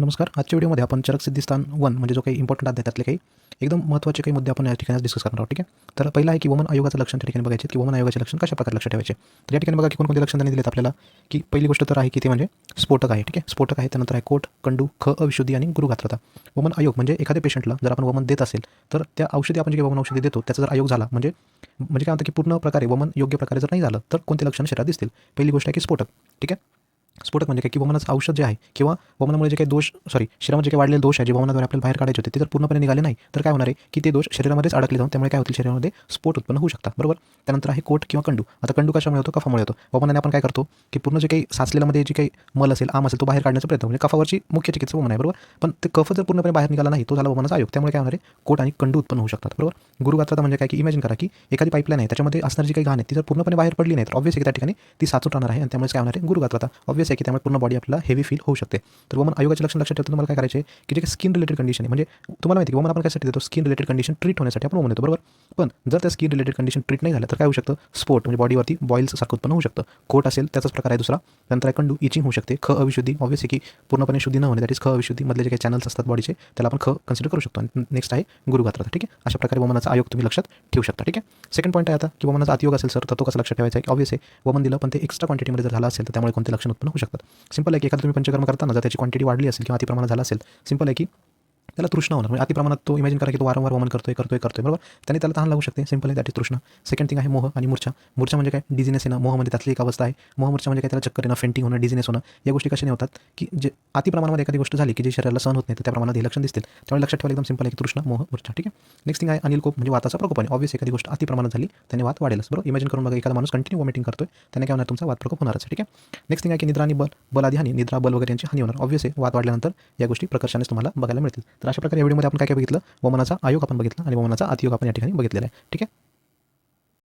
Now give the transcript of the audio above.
नमस्कार. आजच्या व्हिडिओमध्ये आपण चरक सिद्धिस्थान वन म्हणजे जो काही इम्पॉर्टंट आहे त्यातले काही एकदम महत्त्वाचे काही मुद्दे आपण या ठिकाणी डिस्कस करणार आहोत ठीक आहे? तर पहिला आहे की वमन आयोगाचं लक्षण त्या ठिकाणी बघायचे. की वमन आयोगाचे लक्षण कशा प्रकारे लक्ष ठेवायचे? तर या ठिकाणी बघा की कोणकोणते लक्षण त्यांनी दिलेत आपल्याला. की पहिली गोष्ट तर आहे की ते म्हणजे स्फोटक आहे ठीक आहे? स्फोटक आहे त्यानंतर आहे कोट कंडू ख अविशुद्धी आणि गुरुघात्रता वमन आयोग म्हणजे एखाद्या पेशंटला जर आपण वमन देत असेल तर त्या औषधी आपण जे वमन औषधी देतो त्याचा जर आयोग झाला म्हणजे म्हणजे काय होतं की पूर्ण प्रकारे वमन योग्य प्रकारे जर नाही झालं तर कोणते लक्षण शरीरात दिसतील? पहिली गोष्ट आहे की स्फोटक ठीक आहे? स्फोटक म्हणजे काय? की वमनाचं औषध जे आहे किंवा वमनामुळे जे काही दोष सॉरी शरीरामध्ये जे काही वाढलेले दोष आहे जे वमनाद्वारे आपल्याला बाहेर काढायचे होते ते जर पूर्णपणे निघाले नाही तर काय होणार आहे? की ते दोष शरीरामध्येच अडकले जाऊन त्यामुळे काय होतील? शरीरामध्ये स्फोट उत्पन्न होऊ शकतात. बरोबर? त्यानंतर आहे कोट किंवा कंडू. आता कंडू कशामुळे होतो? कफामुळे होतो. वमनाने आपण काय करतो? की पूर्ण जे काही साचलेल्यामध्ये जे काही मल असेल आम असेल तो बाहेर काढण्याचा प्रयत्न. म्हणजे कफावरची मुख्य चिकित्सा वमन आहे. बरोबर? पण ते कफ जर पूर्णपणे बाहेर निघाला नाही तो झाला वमनाचा आयोग. त्यामुळे काय होणार आहे? कोट आणि कंडू उत्पन्न होऊ शकतात. बरोबर? गुरुगात्रता म्हणजे काय? की इमॅजिन करा की एखादी पाईपलाईन आहे त्याच्यामध्ये असणारी जी काही घाण आहे ती जर पूर्णपणे बाहेर पडली नाही तर ऑब्वियस त्या ठिकाणी ती साचून राहणार आहे आणि त्यामुळे काय होणार आहे? गुरुगात्रता. ऑब्वियस आहे की त्यामुळे पूर्ण बॉडी आपल्याला हेवी फील होऊ शकते. तर वमन आयोगाचे लक्षण लक्षात ठेवतो तुम्हाला काय करायचे की जे काही स्किन रिलेटेड कंडिशन आहे म्हणजे तुम्हाला माहिती आहे वमन आपण कशासाठी देतो? स्किन रिलेटेड कंडिशन ट्रीट होण्यासाठी आपण वमन बरोबर? पण जर त्या स्किन रिलेटेड कंडिशन ट्रीट नाही झालं तर काय होऊ शकतं? स्पोर्ट म्हणजे बॉडीवरती बॉईल्स सारखं उत्पन्न होऊ शकतं. कोट असेल त्याचाच प्रकार आहे दुसरा. नंतर आहे कंडू इचिंग होऊ शकते. ख अविशुद्धी ऑब्वियस की पूर्णपणे शुद्धी न होणे दॅट इज ख अविशुद्धी. मधले जे काही चॅनल्स असतात बॉडीचे त्याला आपण ख कन्सिडर करू शकतो. आणि नेक्स्ट आहे गुरुगात्रता ठीक आहे? अशा प्रकारे वमनाचा आयोग तुम्ही लक्षात ठेवू शकता ठीक आहे? सेकंड पॉईंट आहे आता की वमनाचा आयोग असेल सर तर तो कसा लक्षात ठेवायचा आहे? ऑब्वियस आहे. वमन दिलं पण ते एक्स्ट्रा क्वांटिटीमध्ये जर झालं असेल तर त्यामुळे कोणते लक्षण उत्पन्न होऊ शकतात. सिंपल आहे की एखादं तुम्ही पंचकर्म करताना जर त्याची क्वांटिटी वाढली असेल किंवा अतिप्रमाणात झाला असेल सिंपल आहे की त्याला तृष्णा होणार. म्हणजे अति प्रमाणात तो इमॅजिन करा की तो वारंवार वमन करतोय करतोय करतोय बरोबर? त्याने त्याला तहान लागू शकते. सिंपल आहे दॅट इज तृष्णा. सेकंड थिंग आहे मोह आणि मूर्छा. मूर्छा म्हणजे काय? डिझिनेस येणं. मोहमध्ये त्यातली एक अवस्था आहे. मोह मूर्छा म्हणजे काय? त्याला चक्कर येणं फेंटिंग होणं डिझिनेस होणं. या गोष्टी कशा होतात? की जे अति प्रमाणामध्ये एखादी गोष्ट झाली की जे शरीराला सहन होत नाही तर त्या प्रमाणात हे लक्षण दिसतील. त्यामुळे लक्षात ठेवा एकदम सिंपल आहे की तृष्णा मोह मूर्छा. ठीक आहे? नेक्स्ट थिंग आहे अनिल कोप म्हणजे वाताचा प्रकोप आहे. ऑब्वियस एखादी गोष्ट अति प्रमाणात झाली त्याने वात वाढेलच बरोबर? इमॅजिन करून बघा एखादा माणूस कंटिन्यू वॉमिटिंग करतोय त्याने काय होणार? तुमचा वात प्रकोप होणारच आहे, ठीक आहे? नेक्स्ट थिंग आहे की निद्रा आणि बल. बल आधी हानी निद्रा बल वगैरे यांची हानी होणार. ऑब्वियस आहे. वात वाढल्यानंतर या गोष्टी प्रकर्षाने तुम्हाला बघायला मिळतील. तर अशा प्रकारे एवढीमध्ये आपण काय काय बघितलं? वमनाचा आयोग आपण बघितला आणि वमनाचा अतियोग आपण या ठिकाणी बघितलेला आहे. ठीक आहे?